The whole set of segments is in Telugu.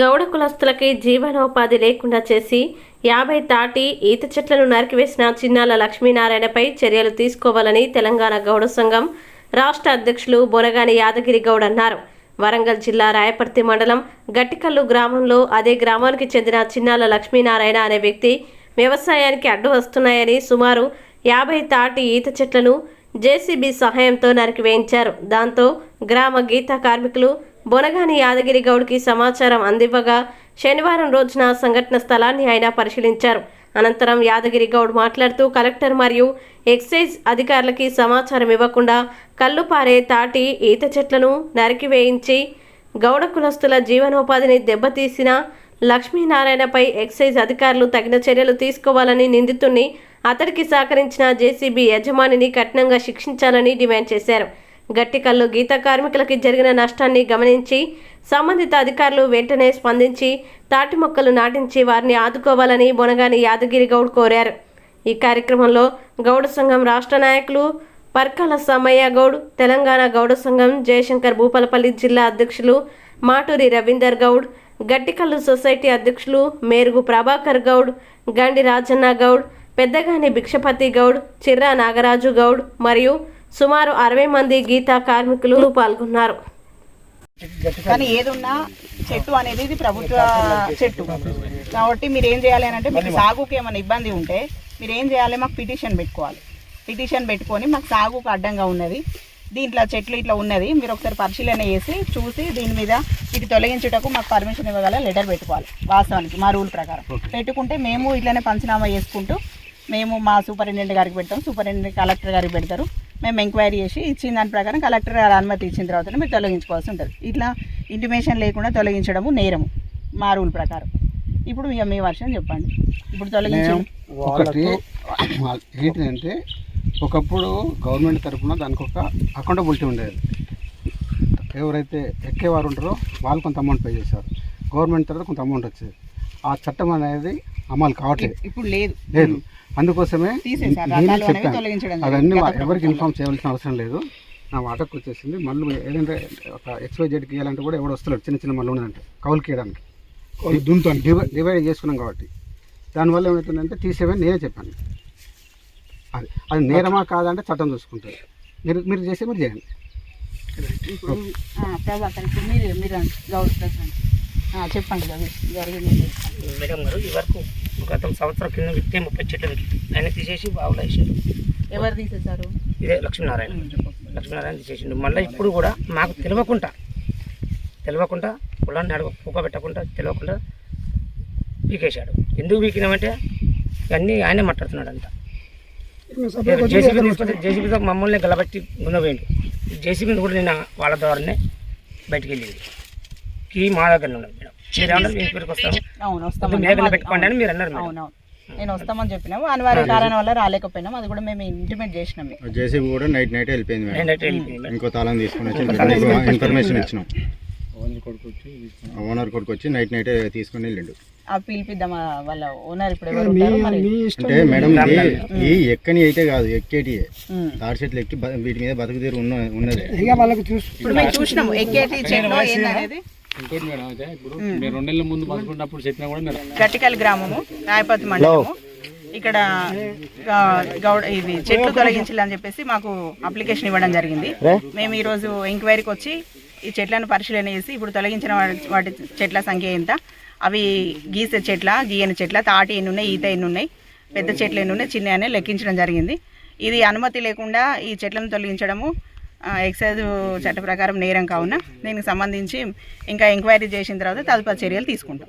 గౌడ కులస్తులకి జీవనోపాధి లేకుండా చేసి యాభై తాటి ఈత చెట్లను నరికివేసిన చిన్నాల లక్ష్మీనారాయణపై చర్యలు తీసుకోవాలని తెలంగాణ గౌడ సంఘం రాష్ట్ర అధ్యక్షులు బొనగాని యాదగిరి గౌడ్ అన్నారు. వరంగల్ జిల్లా రాయపర్తి మండలం గట్టికల్లు గ్రామంలో అదే గ్రామానికి చెందిన చిన్నాల లక్ష్మీనారాయణ అనే వ్యక్తి వ్యవసాయానికి అడ్డు వస్తున్నాయని సుమారు యాభై తాటి ఈత చెట్లను జేసీబీ సహాయంతో నరికివేయించారు. దాంతో గ్రామ గీత కార్మికులు బొనగాని యాదగిరి గౌడ్కి సమాచారం అందివ్వగా శనివారం రోజున సంఘటన స్థలాన్ని ఆయన పరిశీలించారు. అనంతరం యాదగిరి గౌడ్ మాట్లాడుతూ కలెక్టర్ మరియు ఎక్సైజ్ అధికారులకి సమాచారం ఇవ్వకుండా కళ్ళు పారే తాటి ఈత చెట్లను నరికివేయించి గౌడ కులస్తుల జీవనోపాధిని దెబ్బతీసిన లక్ష్మీనారాయణపై ఎక్సైజ్ అధికారులు తగిన చర్యలు తీసుకోవాలని నిందితుణ్ణి అతడికి సహకరించిన జేసీబీ యజమానిని కఠినంగా శిక్షించాలని డిమాండ్ చేశారు. గట్టికల్లు గీత కార్మికులకి జరిగిన నష్టాన్ని గమనించి సంబంధిత అధికారులు వెంటనే స్పందించి తాటి మొక్కలు నాటించి వారిని ఆదుకోవాలని బొనగాని యాదగిరి గౌడ్ కోరారు. ఈ కార్యక్రమంలో గౌడ సంఘం రాష్ట్ర నాయకులు పర్కాల సమ్మయ్య గౌడ్ తెలంగాణ గౌడ సంఘం జయశంకర్ భూపాలపల్లి జిల్లా అధ్యక్షులు మాటూరి రవీందర్ గౌడ్ గట్టికల్లు సొసైటీ అధ్యక్షులు మేరుగు ప్రభాకర్ గౌడ్ గండి రాజన్న గౌడ్ పెద్దగాని భిక్షపతి గౌడ్ చిర్రా నాగరాజు గౌడ్ మరియు సుమారు అరవై మంది గీతా కార్మికులు పాల్గొన్నారు. కానీ ఏదున్నా చెట్టు అనేది ఇది ప్రభుత్వ చెట్టు. కాబట్టి మీరు ఏం చేయాలి అని అంటే మీకు సాగుకి ఏమైనా ఇబ్బంది ఉంటే మీరు ఏం చేయాలి? మాకు పిటిషన్ పెట్టుకోవాలి. పిటిషన్ పెట్టుకొని మాకు సాగుకు అడ్డంగా ఉన్నది. దీంట్లో చెట్లు ఇట్లా ఉన్నది. మీరు ఒకసారి పరిశీలన చేసి చూసి దీని మీద ఇది తొలగించుటకు మాకు పర్మిషన్ ఇవ్వగల లెటర్ పెట్టుకోవాలి వాస్తవానికి మా రూల్ ప్రకారం. పెట్టుకుంటే మేము ఇట్లనే పంచనామా చేసుకుంటూ మేము మా సూపరింటెండెంట్ గారికి పెడతాం. సూపరింటెండెంట్ కలెక్టర్ గారికి పెడతారు. మేము ఎంక్వైరీ చేసి ఇచ్చిన దాని ప్రకారం కలెక్టర్ గారు అనుమతి ఇచ్చిన తర్వాత మీరు తొలగించుకోవాల్సి ఉంటుంది. ఇట్లా ఇంటిమేషన్ లేకుండా తొలగించడము నేరము మా రూల్ ప్రకారం. ఇప్పుడు ఇక మీ వర్షం చెప్పండి. ఇప్పుడు తొలగించడం ఒకటి ఏంటంటే ఒకప్పుడు గవర్నమెంట్ తరఫున దానికి ఒక అకౌంటబిలిటీ ఉండేది. ఎవరైతే ఎక్కేవారు ఉంటారో వాళ్ళు కొంత అమౌంట్ పే చేశారు. గవర్నమెంట్ తర్వాత కొంత అమౌంట్ వచ్చేది. ఆ చట్టం అనేది అమలు కావట్లేదు. ఇప్పుడు లేదు. లేదు. అందుకోసమే. నేనే చెప్పాను. అవన్నీ ఎవరికి ఇన్ఫార్మ్ చేయవలసిన అవసరం లేదు. నా వాటకు వచ్చేసింది మళ్ళీ ఏదంటే ఒక ఎక్స్వైజెడ్కి ఇవ్వాలంటే కూడా ఎవడు వస్తలేడు. చిన్న చిన్న మళ్ళీ ఉన్నదంటే కౌలుకి ఇవ్వడానికి డివైడ్ డివైడ్ చేసుకున్నాం కాబట్టి. దానివల్ల ఏమవుతుందంటే తీసేవని నేనే చెప్పాను. అది అది నేరమా కాదంటే చట్టం చూసుకుంటుంది. మీరు మీరు చేసే మీరు చేయండి. ప్రభాకర్ మీరు మీరు గౌరవ చెప్పండి జరిగింది. మేడం గారు ఈ వరకు గత సంవత్సరం కింద విత్తే ముప్పై చెట్లు పెట్టి ఆయన తీసేసి బావులు వేసారు ఎవరు తీసేశారు? ఇదే లక్ష్మీనారాయణ. లక్ష్మీనారాయణ తీసేసిండు. మళ్ళీ ఇప్పుడు కూడా మాకు తెలియకుండా తెలియకుండా పొలాన్ని అడగ పూక పెట్టకుండా తెలియకుండా పీకేశాడు. ఎందుకు పీకినామంటే ఇవన్నీ ఆయనే మాట్లాడుతున్నాడు అంట జేసీబీ తీసుకుంటే జేసీబీతో మమ్మల్ని గలబట్టి గుండపోయిండు జేసీబీని కూడా నేను వాళ్ళ ద్వారానే బయటికి వెళ్ళింది కీ మా దగ్గర మేడం. మీరు మీ అవును పెట్టుకోండి అని మీరు అన్నారు మేడం. అవునవును. నేను వస్తామని చెప్పినాము. అనివార్య కారణం వల్ల రాలేకపోయినాం అది కూడా మేము ఇంటిమేట్ చేసినాం మేము. జేసీబీ కూడా నైట్ నైట్ వెళ్ళిపోయింది మేడం. నేను అయితే వెళ్ళిపోయింది మేడం. ఇంకో తాళం తీసుకుని వచ్చి మీకు ఇన్ఫర్మేషన్ ఇచ్చినాం. ఓనర్ కొడుకు వచ్చి నైట్ నైట్ తీసుకుని వెళ్ళిండు. ఆ పిలిపిద్దాం ఆ వాళ్ళ ఓనర్ ఇప్పుడు ఎవరు ఉంటారో మరి. అంటే మేడం ఇది ఈ ఎక్కని అయితే కాదు ఎక్కేటి. ఉమ్. తాడి చెట్లు ఎక్కి బ- వీటి మీద బతుకు తీరు ఉన్న ఉన్నది. ఇప్పుడు మేము చూసినాము ఎక్కేటి చెట్లు ఏందనేది. ఇంకోటి మేడం అయితే ఇప్పుడు మీరు రెండు నెలల ముందు పంచుకున్నప్పుడు చెప్పినా కూడా మీరు గట్టికల్ గ్రామము రాయపతి మండలము. ఇక్కడ గా- గౌడ ఇది చెట్లు తొలగించాలని చెప్పేసి మాకు అప్లికేషన్ ఇవ్వడం జరిగింది. మేము ఈరోజు ఎంక్వైరీకి వచ్చి ఈ చెట్లను పరిశీలన చేసి ఇప్పుడు తొలగించిన వాటి- వాటి చెట్ల సంఖ్య ఎంత? అవి గీసే చెట్ల గీయని చెట్ల తాటి ఎన్ని ఉన్నాయి ఈత ఎన్ని ఉన్నాయి పెద్ద చెట్లు ఎన్ని ఉన్నాయి చిన్న అని లెక్కించడం జరిగింది. ఇది అనుమతి లేకుండా ఈ చెట్లను తొలగించడము ఎక్సైజ్ చట్ట ప్రకారం నేరం కావున దీనికి సంబంధించి ఇంకా ఎంక్వైరీ చేసిన తర్వాత తదుపరి చర్యలు తీసుకుంటాం.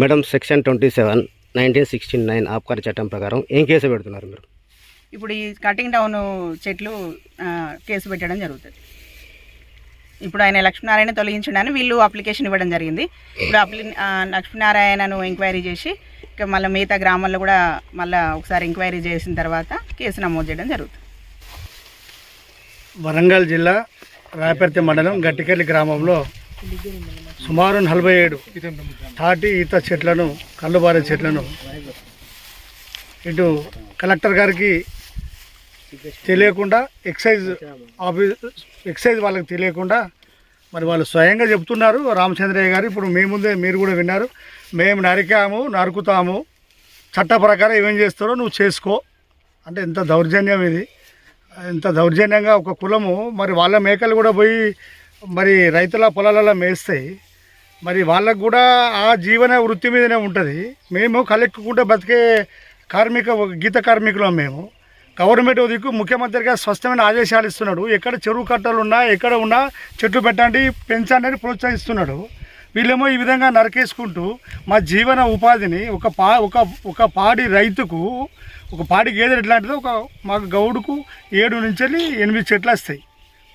Madam section twenty seven nineteen sixty nine ఆబ్కారీ చట్టం ప్రకారం ఏం కేసు పెడుతున్నారు మీరు? ఇప్పుడు ఈ కటింగ్ డౌన్ చెట్లు కేసు పెట్టడం జరుగుతుంది. ఇప్పుడు ఆయన లక్ష్మీనారాయణ తొలగించడానికి వీళ్ళు అప్లికేషన్ ఇవ్వడం జరిగింది. ఇప్పుడు అప్లి లక్ష్మీనారాయణను ఎంక్వైరీ చేసి ఇక మళ్ళీ మిగతా గ్రామాల్లో కూడా మళ్ళీ ఒకసారి ఎంక్వైరీ చేసిన తర్వాత కేసు నమోదు చేయడం జరుగుతుంది. వరంగల్ జిల్లా రాయపర్తి మండలం గట్టికెల్లి గ్రామంలో సుమారు నలభై ఏడు తాటి ఈత చెట్లను కళ్ళుబారే చెట్లను ఇటు కలెక్టర్ గారికి తెలియకుండా ఎక్సైజ్ ఆఫీస్ ఎక్సైజ్ వాళ్ళకి తెలియకుండా మరి వాళ్ళు స్వయంగా చెప్తున్నారు. రామచంద్రయ్య గారు ఇప్పుడు మీ ముందే మీరు కూడా విన్నారు. మేము నరికాము నరుకుతాము. చట్ట ప్రకారం ఏమేం చేస్తారో నువ్వు చేసుకో. అంటే ఎంత దౌర్జన్యం ఇది. ఎంత దౌర్జన్యంగా ఒక కులము మరి వాళ్ళ మేకలు కూడా పోయి మరి రైతుల పొలాలలో మేస్తాయి మరి వాళ్ళకు కూడా ఆ జీవన వృత్తి మీదనే ఉంటుంది. మేము కలెక్టుకుంటే బతికే కార్మిక గీత కార్మికులం మేము. గవర్నమెంట్ దిక్కు ముఖ్యమంత్రిగా స్పష్టమైన ఆదేశాలు ఇస్తున్నాడు. ఎక్కడ చెరువు కట్టలు ఉన్నా ఎక్కడ ఉన్నా చెట్లు పెట్టండి పెంచండి అని ప్రోత్సహిస్తున్నాడు. వీళ్ళేమో ఈ విధంగా నరికేసుకుంటూ మా జీవన ఉపాధిని ఒక పా ఒక ఒక పాడి రైతుకు ఒక పాడి గేదె ఎట్లాంటిదో ఒక మాకు గౌడుకు ఏడు నుంచి ఎనిమిది చెట్లు వస్తాయి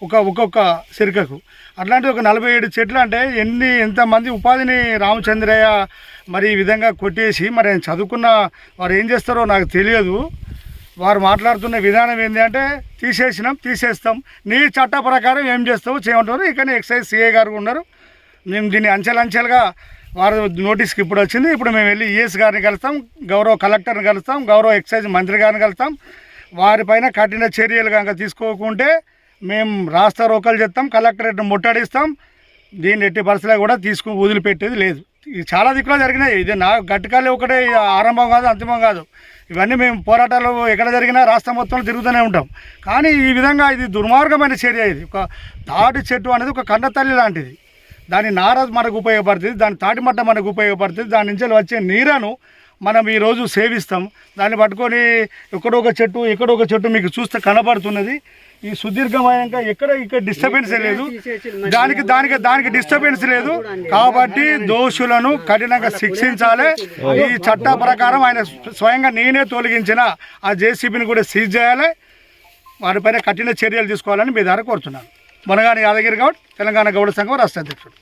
ఒక ఒక్కొక్క సిరికకు అట్లాంటి ఒక నలభై ఏడు చెట్లు అంటే ఎన్ని ఎంతమంది ఉపాధిని రామచంద్రయ్య మరి ఈ విధంగా కొట్టేసి మరి ఆయన చదువుకున్న వారు ఏం చేస్తారో నాకు తెలియదు. వారు మాట్లాడుతున్న విధానం ఏంటి అంటే తీసేసినాం తీసేస్తాం. నీ చట్ట ప్రకారం ఏం చేస్తావు చేయమంటారు ఇక్కడ ఎక్సైజ్ సిఏ గారు ఉన్నారు. మేము దీన్ని అంచెలంచెలుగా వారు నోటీస్కి ఇప్పుడు వచ్చింది. ఇప్పుడు మేము వెళ్ళి ఈఎస్ గారిని కలుస్తాం గౌరవ కలెక్టర్ని కలుస్తాం గౌరవ ఎక్సైజ్ మంత్రి గారిని కలుస్తాం. వారిపైన కఠిన చర్యలు కనుక తీసుకోకుంటే మేము రాస్తా రోకలు చేస్తాం కలెక్టరేట్ ముట్టడిస్తాం. దీన్ని ఎట్టి పరిస్థితుల్లో కూడా తీసుకుని వదిలిపెట్టేది లేదు. ఇది చాలా దిక్కులో జరిగినాయి. ఇది నా గట్టికాలే ఒకటే ఆరంభం కాదు అంతిమం కాదు. ఇవన్నీ మేము పోరాటాలు ఎక్కడ జరిగినా రాష్ట్రం మొత్తంలో తిరుగుతూనే ఉంటాం. కానీ ఈ విధంగా ఇది దుర్మార్గమైన చర్య ఇది. ఒక తాటి చెట్టు అనేది ఒక కన్నతల్లి లాంటిది. దాని నార మనకు ఉపయోగపడుతుంది దాని తాటి మట్ట మనకు ఉపయోగపడుతుంది దాని నుంచి వచ్చే నీరను మనం ఈరోజు సేవిస్తాం. దాన్ని పట్టుకొని ఎక్కడో ఒక చెట్టు ఎక్కడో ఒక చెట్టు మీకు చూస్తే కనబడుతున్నది. ఈ సుదీర్ఘమైన ఎక్కడ ఇక్కడ డిస్టర్బెన్స్ లేదు. దానికి దానికి దానికి డిస్టర్బెన్స్ లేదు. కాబట్టి దోషులను కఠినంగా శిక్షించాలి. ఈ చట్ట ప్రకారం ఆయన స్వయంగా నేనే తొలగించిన ఆ జేసీబీని కూడా సీజ్ చేయాలి. వారిపైన కఠిన చర్యలు తీసుకోవాలని మీ ద్వారా కోరుతున్నాను. మునగాని యాదగిరి గౌడ్ తెలంగాణ గౌడ సంఘం రాష్ట్ర అధ్యక్షుడు.